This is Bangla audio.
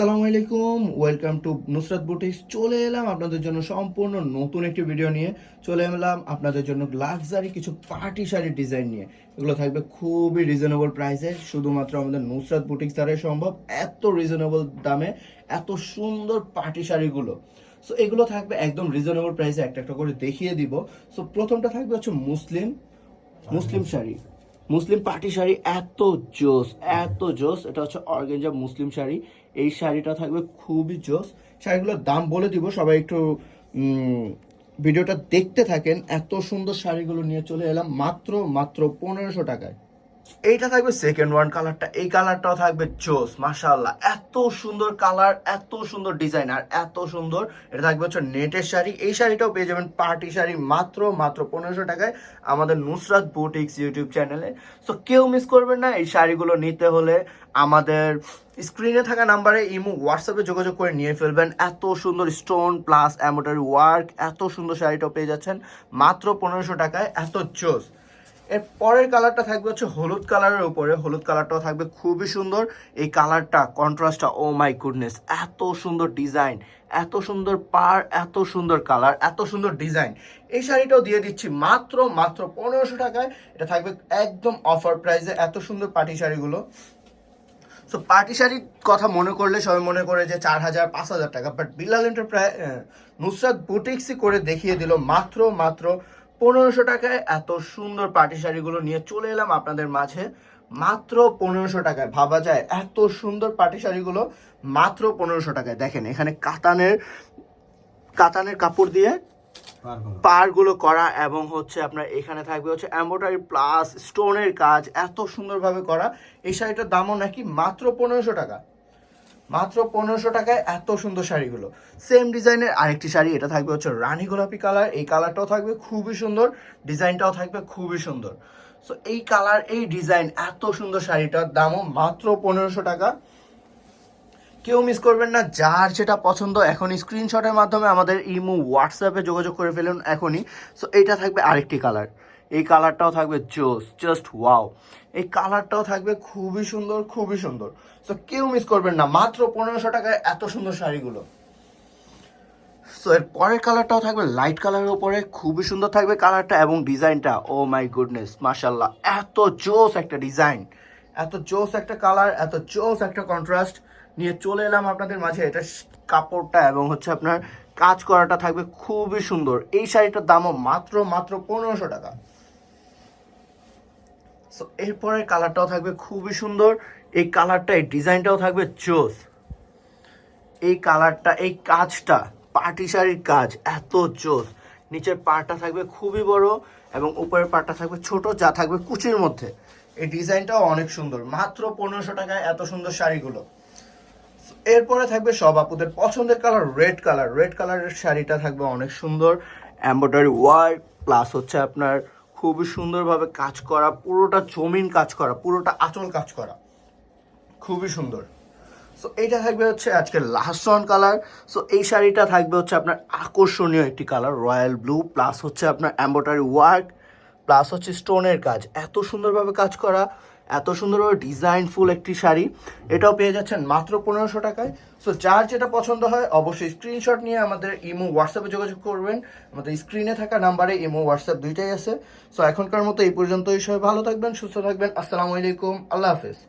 আসসালামু আলাইকুম ওয়েলকাম টু নুসরাত বুটিক্স। চলে এলাম আপনাদের জন্য সম্পূর্ণ নতুন একটি ভিডিও নিয়ে। চলে এলাম আপনাদের জন্য লাক্সারি কিছু পার্টি শাড়ির ডিজাইন নিয়ে। এগুলো থাকবে খুবই রিজনেবল প্রাইসে শুধুমাত্র আমাদের নুসরাত বুটিক্স দ্বারাই সম্ভব। এত রিজনেবল দামে, এত সুন্দর পার্টি শাড়িগুলো। সো এগুলো থাকবে একদম রিজনেবল প্রাইসে একটা একটা করে দেখিয়ে দিব। সো প্রথমটা থাকবে হচ্ছে Muslim Muslim sari. Muslim party sari এত জোস এত জোস। এটা হচ্ছে অর্গেঞ্জা মুসলিম শাড়ি। এই শাড়িটা থাকবে খুবই জোস। শাড়িগুলোর দাম বলে দিব, সবাই একটু ভিডিওটা দেখতে থাকেন। এত সুন্দর শাড়িগুলো নিয়ে চলে এলাম মাত্র মাত্র পনেরোশো টাকায়। এইটা থাকবে সেকেন্ড ওয়ান কালারটা এই কালারটাও থাকবে জোস মাশাআল্লাহ। এত সুন্দর কালার এত সুন্দর ডিজাইন আর এত সুন্দর এটা থাকবে হচ্ছে নেটের শাড়ি। এই শাড়িটাও পেয়ে যাবেন পার্টি শাড়ি মাত্র মাত্র পনেরোশো টাকায় আমাদের নুসরাত বুটিক্স ইউটিউব চ্যানেলে সো কেউ মিস করবেন না এই শাড়িগুলো নিতে হলে আমাদের স্ক্রিনে থাকা নাম্বারে ইমো হোয়াটসঅ্যাপে যোগাযোগ করে নিয়ে ফেলবেন। এত সুন্দর স্টোন প্লাস এমোটারি ওয়ার্ক এত সুন্দর শাড়িটাও পেয়ে যাচ্ছেন মাত্র পনেরোশো টাকায়। এত জোস এর পরের কালারটা থাকবে হচ্ছে হলুদ কালারের উপরে। হলুদ কালারটাও থাকবে, খুবই সুন্দর। এই কালারটা কন্ট্রাস্টটা ও মাই গুডনেস এত সুন্দর ডিজাইন এত সুন্দর পার, এত সুন্দর কালার এত সুন্দর ডিজাইন এই শাড়িটাও দিয়ে দিচ্ছি মাত্র মাত্র পনেরোশো টাকায়। এটা থাকবে একদম অফার প্রাইসে এত সুন্দর পাটি শাড়িগুলো। সো পার্টি শাড়ির কথা মনে করলে সবাই মনে করে যে চার হাজার, পাঁচ হাজার টাকা বাট বিলাল এন্টারপ্রাইজ নুসরাত বুটিক্সই করে দেখিয়ে দিল মাত্র মাত্র পনেরোশো টাকায় এত সুন্দর পার্টি শাড়িগুলো নিয়ে চলে এলাম আপনাদের মাঝে। মাত্র পনেরোশো টাকায় ভাবা যায় এত সুন্দর পার্টি শাড়িগুলো মাত্র পনেরোশো টাকায়। দেখেন এখানে কাতানের কাতানের কাপড় দিয়ে পারগুলো। করা এবং হচ্ছে আপনার এখানে থাকবে হচ্ছে এম্ব্রয়ডারি প্লাস স্টোনের কাজ এত সুন্দরভাবে করা। এই শাড়িটার দামও নাকি মাত্র পনেরোশো টাকা। মাত্র পনেরোশো টাকায় এত সুন্দর শাড়িগুলো। সেম ডিজাইনের আরেকটি শাড়ি, এটা থাকবে হচ্ছে রানী গোলাপি কালার। এই কালারটাও থাকবে খুবই সুন্দর ডিজাইনটাও থাকবে খুবই সুন্দর। সো এই কালার, এই ডিজাইন এত সুন্দর শাড়িটার দামও মাত্র পনেরোশো টাকা। কেউ মিস করবেন না, যার যেটা পছন্দ এখন স্ক্রিনশটের মাধ্যমে আমাদের ইমো হোয়াটসঅ্যাপে যোগাযোগ করে ফেলুন এখনই। সো এইটা থাকবে আরেকটি কালার। এই কালারটাও থাকবে জোস জাস্ট ওয়াও এই কালারটাও থাকবে খুবই সুন্দর খুবই সুন্দর। সো কেউ মিস করবেন না, মাত্র পনেরোশো টাকায় এত সুন্দর শাড়িগুলো। সো এর পরের কালারটাও থাকবে লাইট কালারের উপরে, খুবই সুন্দর থাকবে কালারটা এবং ডিজাইনটা ও মাই গুডনেস মাশাল্লাহ এত জোস একটা ডিজাইন এত জোস একটা কালার এত জোস একটা কন্ট্রাস্ট নিয়ে চলে এলাম আপনাদের মাঝে। এটা কাপড়টা এবং হচ্ছে আপনার কাজ করাটা থাকবে খুবই সুন্দর। এই শাড়িটার দামও মাত্র মাত্র পনেরোশো টাকা। সো এরপরের কালারটাও থাকবে খুবই সুন্দর। এই কালারটা এই ডিজাইনটাও থাকবে জোস এই কালারটা এই কাজটা পার্টি শাড়ির কাজ, এত জোস নিচের পাড়টা থাকবে খুবই বড় এবং উপরের পাড়টা থাকবে ছোট, যা থাকবে কুচির মধ্যে। এই ডিজাইনটাও অনেক সুন্দর। মাত্র পনেরোশো টাকায় এত সুন্দর শাড়িগুলো। এরপরে থাকবে সব আপুদের পছন্দের কালার রেড কালার রেড কালারের শাড়িটা থাকবে অনেক সুন্দর। এম্ব্রয়ডারি ওয়ার্ক প্লাস হচ্ছে আপনার খুবই সুন্দরভাবে কাজ করা, পুরোটা জমিন কাজ করা, পুরোটা আঁচল কাজ করা। খুবই সুন্দর। সো এইটা থাকবে হচ্ছে আজকে লাস্ট ওয়ান কালার সো এই শাড়িটা থাকবে হচ্ছে আপনার আকর্ষণীয় একটি কালার রয়্যাল ব্লু প্লাস হচ্ছে আপনার অ্যাম্বোটারি ওয়ার্ক প্লাস হচ্ছে স্টোনের কাজ। এত সুন্দরভাবে কাজ করা এত সুন্দরভাবে ডিজাইনফুল একটি শাড়ি। এটাও পেয়ে যাচ্ছেন মাত্র পনেরোশো টাকায়। সো যার যেটা পছন্দ হয়, অবশ্যই স্ক্রিনশট নিয়ে আমাদের ইমো হোয়াটসঅ্যাপে যোগাযোগ করবেন। আমাদের স্ক্রিনে থাকা নাম্বারে ইমো হোয়াটসঅ্যাপ দুইটাই আছে। সো এখনকার মতো এই পর্যন্তই। সবাই ভালো থাকবেন, সুস্থ থাকবেন। আসসালামু আলাইকুম। আল্লাহ হাফেজ।